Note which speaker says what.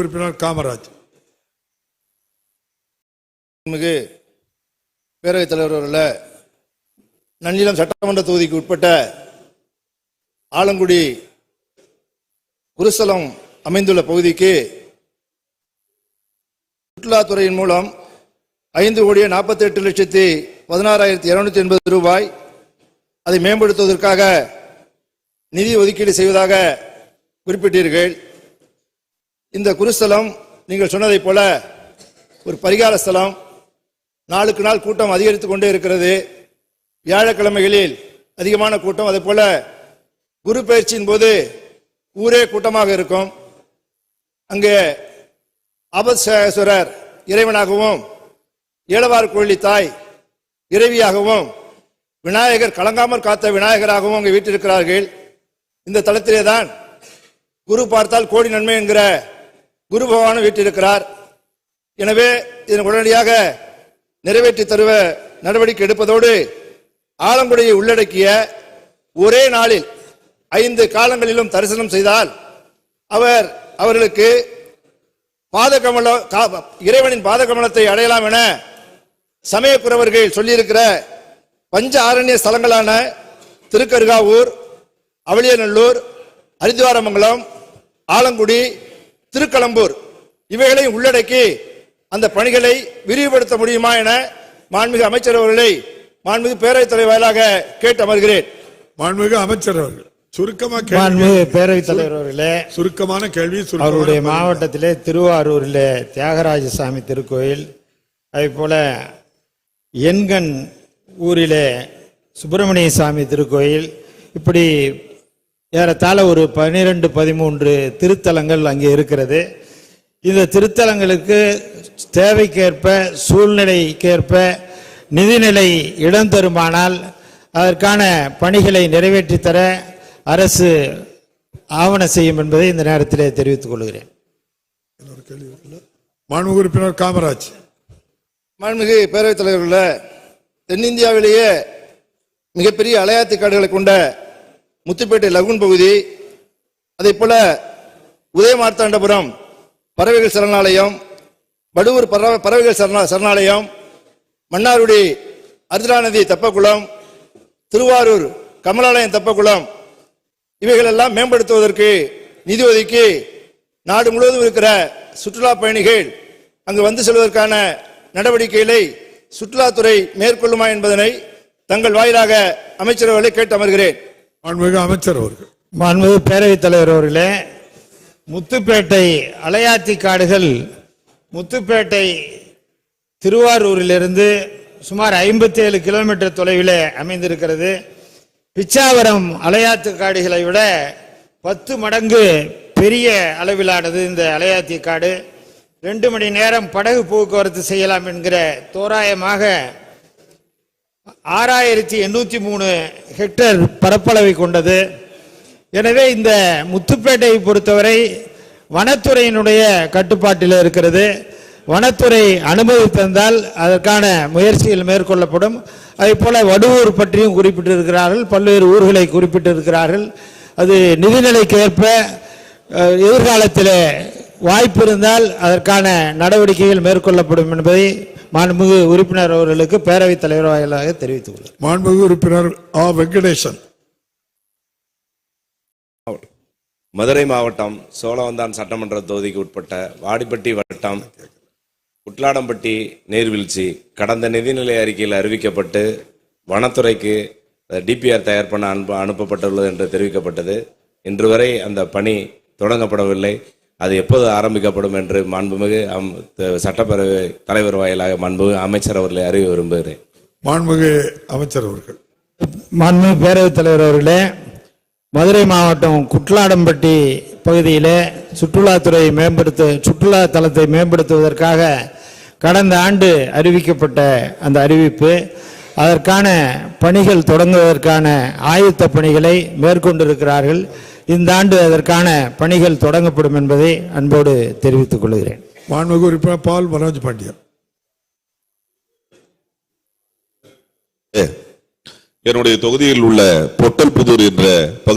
Speaker 1: உறுப்பினர் காமராஜ்.
Speaker 2: மிகு பேரவைத் தலைவர் அவர்களே நன்னிலம் சட்டமன்ற தொகுதிக்கு உட்பட்ட ஆலங்குடி குருசலம் அமைந்துள்ள பகுதிக்கு சுற்றுலாத்துறையின் மூலம் ஐந்து கோடியே நாற்பத்தி எட்டு லட்சத்தி பதினாறாயிரத்தி இருநூத்தி எண்பது ரூபாய் அதை மேம்படுத்துவதற்காக நிதி ஒதுக்கீடு செய்வதாக குறிப்பிட்டீர்கள். இந்த குருஸ்தலம் நீங்கள் சொன்னதைப் போல ஒரு பரிகார ஸ்தலம் நாளுக்கு நாள் கூட்டம் அதிகரித்துக் கொண்டே இருக்கிறது. வியாழக்கிழமைகளில் அதிகமான கூட்டம். அதே போல குரு பயிற்சியின் போது ஊரே கூட்டமாக இருக்கும். அங்கே அபத்சேஸ்வரர் இறைவனாகவும் ஏழவார் கோழி தாய் இறைவியாகவும் விநாயகர் கலங்காமற் காத்த விநாயகராகவும் அங்கே வீட்டிருக்கிறார்கள். இந்த தளத்திலே தான் குரு பார்த்தால் கோடி நன்மை என்கிற குரு பகவான் வீட்டிருக்கிறார் எனவே இதனை உடனடியாக நிறைவேற்றி தருவ நடவடிக்கை எடுப்பதோடு ஆலங்குடியை உள்ளடக்கிய ஒரே நாளில் ஐந்து காலங்களிலும் தரிசனம் செய்தால் அவர் அவர்களுக்கு பாதகமல கா- இறைவனின் பாதகமலத்தை அடையலாம் என சமயக்குறவர்கள் சொல்லியிருக்கிற பஞ்ச ஆரண்ய ஸ்தலங்களான திருக்கருகாவூர் அவளியநல்லூர் ஹரித்வாரமங்கலம் ஆலங்குடி திருக்களம்பூர் இவைகளையும் உள்ளடக்கி அந்த பணிகளை விரிவுபடுத்த முடியுமா என மாண்புமிகு அமைச்சர் அவர்களை மாண்புமிகு பேரவைத் தலைவர் வாயிலாக கேட்டு அமர்கிறேன்.
Speaker 1: மாண்புமிகு அமைச்சர் அவர்கள் சுருக்கமா கேள்வி
Speaker 3: மாண்புமிகு பேரவைத் தலைவர் அவர்களே
Speaker 1: சுருக்கமான கேள்வி
Speaker 3: அவருடைய. மாவட்டத்திலே திருவாரூரிலே தியாகராஜசாமி திருக்கோயில் அதே போல எண்கண் ஊரிலே சுப்பிரமணிய சாமி திருக்கோயில் இப்படி ஏறத்தாழ ஒரு பன்னிரெண்டு பதிமூன்று திருத்தலங்கள் அங்கே இருக்கிறது. இந்த திருத்தலங்களுக்கு தேவைக்கேற்ப சூழ்நிலைக்கேற்ப நிதிநிலை இடம் தருமானால் அதற்கான பணிகளை நிறைவேற்றித் தர அரசு ஆவண செய்யும் என்பதை இந்த நேரத்திலே தெரிவித்துக் கொள்கிறேன்.
Speaker 1: மாண்புமிகு உறுப்பினர் காமராஜ்.
Speaker 2: மாண்புமிகு பேரவைத் தலைவர்கள தென்னிந்தியாவிலேயே மிகப்பெரிய அலையாத்தி காடுகளை கொண்ட முத்துப்பேட்டை லகுன் பகுதி அதே போல உதயமார்த்தாண்டபுரம் பறவைகள் சரணாலயம் வடுவூர் பறவை- பறவைகள் சரணா- சரணாலயம் மன்னார்குடி அர்ஜுனா தப்பக்குளம் திருவாரூர் கமலாலயம் தெப்பக்குளம் இவைகளெல்லாம் மேம்படுத்துவதற்கு நிதி ஒதுக்கி நாடு முழுவதும் இருக்கிற சுற்றுலா பயணிகள் அங்கு வந்து செல்வதற்கான நடவடிக்கைகளை சுற்றுலாத்துறை மேற்கொள்ளுமா என்பதனை தங்கள் வாயிலாக அமைச்சரவர்களை கேட்டு அமர்கிறேன்
Speaker 1: மாண்புமிகு அமைச்சர் அவர்கள்.
Speaker 3: மாண்புமிகு பேரவைத் தலைவர் அவர்களே முத்துப்பேட்டை அலையாத்தி காடுகள் முத்துப்பேட்டை திருவாரூரிலிருந்து சுமார் 57 கிலோமீட்டர் தொலைவில் அமைந்திருக்கிறது. பிச்சாவரம் அலையாத்து காடுகளை விட பத்து மடங்கு பெரிய அளவிலானது இந்த அலையாத்தி காடு. ரெண்டு மணி நேரம் படகு போக்குவரத்து செய்யலாம் என்கிற தோராயமாக ஆறாயிரத்தி எண்ணூத்தி மூணு ஹெக்டேர் பரப்பளவை கொண்டது. எனவே இந்த முத்துப்பேட்டையை பொறுத்தவரை வனத்துறையினுடைய கட்டுப்பாட்டில் இருக்கிறது. வனத்துறை அனுமதி தந்தால் அதற்கான முயற்சிகள் மேற்கொள்ளப்படும். அதே போல வடுவூர் பற்றியும் குறிப்பிட்டிருக்கிறார்கள். பல்வேறு ஊர்களை குறிப்பிட்டிருக்கிறார்கள். அது நிதிநிலைக்கு ஏற்ப எதிர்காலத்தில் வாய்ப்பு இருந்தால் அதற்கான நடவடிக்கைகள் மேற்கொள்ளப்படும் என்பதை மாண்புமிகு உறுப்பினர் அவர்களுக்கு பேரவைத் தலைவர் வாயிலாக தெரிவித்துக் கொள்கிறேன்.
Speaker 1: மாண்புமிகு உறுப்பினர் ஆ. வெங்கடேசன்.
Speaker 4: மதுரை மாவட்டம் சோழவந்தான் சட்டமன்ற தொகுதிக்கு உட்பட்ட வாடிப்பட்டி வட்டம் குட்லாடம்பட்டி நீர்வீழ்ச்சி கடந்த நிதிநிலை அறிக்கையில் அறிவிக்கப்பட்டு வனத்துறைக்கு டிபிஆர் தயார் பண்ண அனுப்ப அனுப்பப்பட்டுள்ளது என்று தெரிவிக்கப்பட்டது. இன்று வரை அந்த பணி தொடங்கப்படவில்லை. அது எப்போது ஆரம்பிக்கப்படும் என்று மாண்புமிகு சட்டப்பேரவை தலைவர் வாயிலாக மாண்புமிகு அமைச்சர் அவர்களை அறிய விரும்புகிறேன்.
Speaker 1: மாண்புமிகு அமைச்சர் அவர்கள்.
Speaker 3: மாண்புமிகு பேரவைத் தலைவர் அவர்களே மதுரை மாவட்டம் குட்லாடம்பட்டி பகுதியிலே சுற்றுலாத்துறை மேம்படுத்த சுற்றுலா தலத்தை மேம்படுத்துவதற்காக கடந்த ஆண்டு அறிவிக்கப்பட்ட அந்த அறிவிப்பு. அதற்கான பணிகள் தொடங்குவதற்கான ஆயத்த பணிகளை மேற்கொண்டிருக்கிறார்கள். இந்த ஆண்டு அதற்கான பணிகள் தொடங்கப்படும் என்பதை அன்போடு தெரிவித்துக் கொள்கிறேன்.
Speaker 1: மாண்புமிகு உறுப்பினர் பால் மனோஜ் பாண்டியன்
Speaker 5: என்னுடைய தொகுதியில் உள்ள பொட்டல்புதூர் என்ற பகுதி